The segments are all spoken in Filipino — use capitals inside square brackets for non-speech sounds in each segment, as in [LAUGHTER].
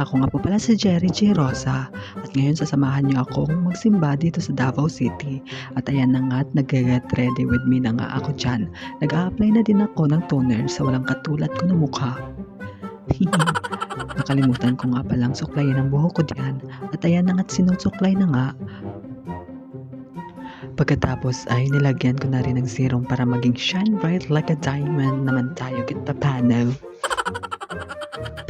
Ako nga po pala si Jerry J. Rosa at ngayon sasamahan niyo akong magsimba dito sa Davao City. At ayan na nga at nag-get ready with me na nga ako dyan. Nag-a-apply na din ako ng toner sa walang katulad ko na mukha. [LAUGHS] Nakalimutan ko nga palang suklayin ang buhok ko diyan. At ayan na nga't sinusuklay na nga. Pagkatapos ay nilagyan ko na rin ng serum para maging shine bright like a diamond naman tayo kita panaw.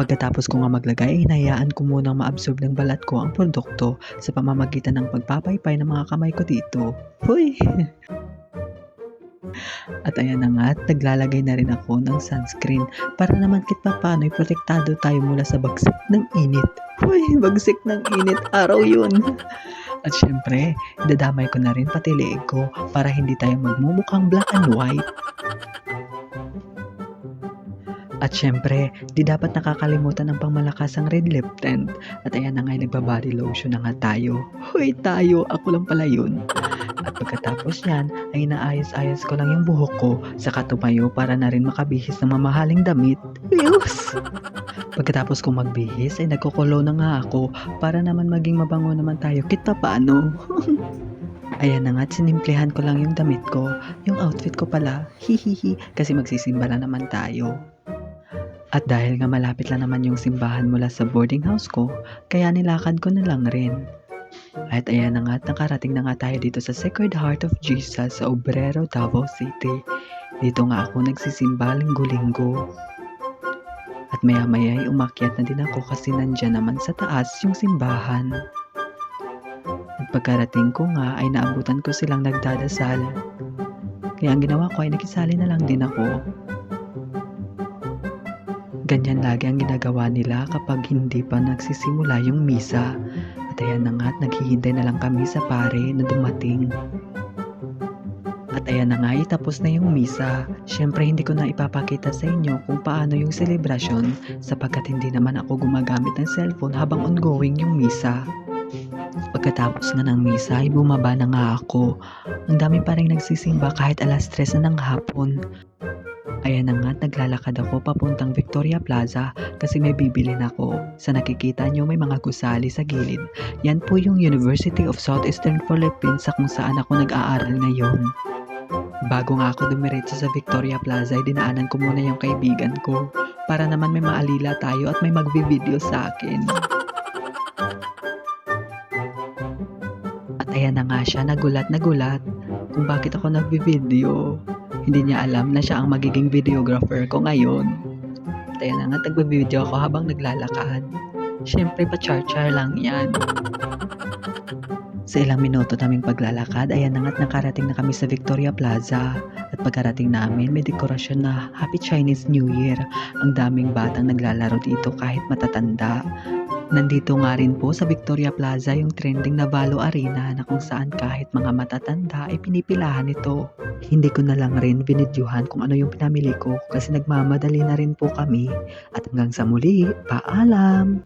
Pagkatapos ko nga maglagay, hinayaan ko munang maabsorb ng balat ko ang produkto sa pamamagitan ng pagpapaypay ng mga kamay ko dito. Huy! [LAUGHS] At ayan na nga, naglalagay na rin ako ng sunscreen para naman kit pa paano'y protektado tayo mula sa bagsik ng init. Huy! Bagsik ng init! Araw yun! [LAUGHS] At syempre, dadamay ko na rin pati leeg ko para hindi tayo magmumukhang black and white. At syempre, di dapat nakakalimutan ang pangmalakas ang red lip tint. At ayan na nga, nagbabody lotion na nga tayo. Hoy tayo, ako lang pala yun. At pagkatapos yan, ay naayos-ayos ko lang yung buhok ko sa katumayo para na rin makabihis ng mamahaling damit. Yes! Pagkatapos kong magbihis, ay nagkukulo na nga ako para naman maging mabango naman tayo. Kita paano? [LAUGHS] Ayan na nga, sinimplihan ko lang yung damit ko. Yung outfit ko pala, hihihi, kasi magsisimba na naman tayo. At dahil nga malapit lang naman yung simbahan mula sa boarding house ko, kaya nilakad ko na lang rin. At ayan na nga at nakarating na nga tayo dito sa Sacred Heart of Jesus sa Obrero, Davao City. Dito nga ako nagsisimba linggo-linggo. At maya-maya ay umakyat na din ako kasi nandyan naman sa taas yung simbahan. At pagkarating ko nga ay naabutan ko silang nagdadasal. Kaya ang ginawa ko ay nakisali na lang din ako. Ganyan lagi ang ginagawa nila kapag hindi pa nagsisimula yung misa. At ayan na nga naghihintay na lang kami sa pare na dumating. At ayan na nga, itapos na yung misa. Siyempre hindi ko na ipapakita sa inyo kung paano yung celebration sapagkat hindi naman ako gumagamit ng cellphone habang ongoing yung misa. Pagkatapos nga ng misa ay bumaba na nga ako. Ang dami pa rin nagsisimba kahit alas 3 na ng hapon. Ayan na nga, naglalakad ako papuntang Victoria Plaza kasi may bibilin ako. Sa nakikita nyo may mga gusali sa gilid. Yan po yung University of Southeastern Philippines sa kung saan ako nag-aaral ngayon. Bago nga ako dumiretso sa Victoria Plaza ay dinaanan ko muna yung kaibigan ko para naman may maalila tayo at may magbi-video sa akin. At ayan na nga siya, nagulat na gulat kung bakit ako nagbi-video. Hindi niya alam na siya ang magiging videographer ko ngayon. At ayan na nga, nagbe-video ako habang naglalakad. Siyempre, pa-char-char lang yan. Sa ilang minuto naming paglalakad, ayan na nga't nakarating na kami sa Victoria Plaza. At pagkarating namin, may dekorasyon na Happy Chinese New Year. Ang daming batang naglalaro dito kahit matatanda. Nandito nga rin po sa Victoria Plaza yung trending na Valo Arena na kung saan kahit mga matatanda ay pinipilahan ito. Hindi ko na lang rin binidyuhan kung ano yung pinamili ko kasi nagmamadali na rin po kami. At hanggang sa muli, paalam!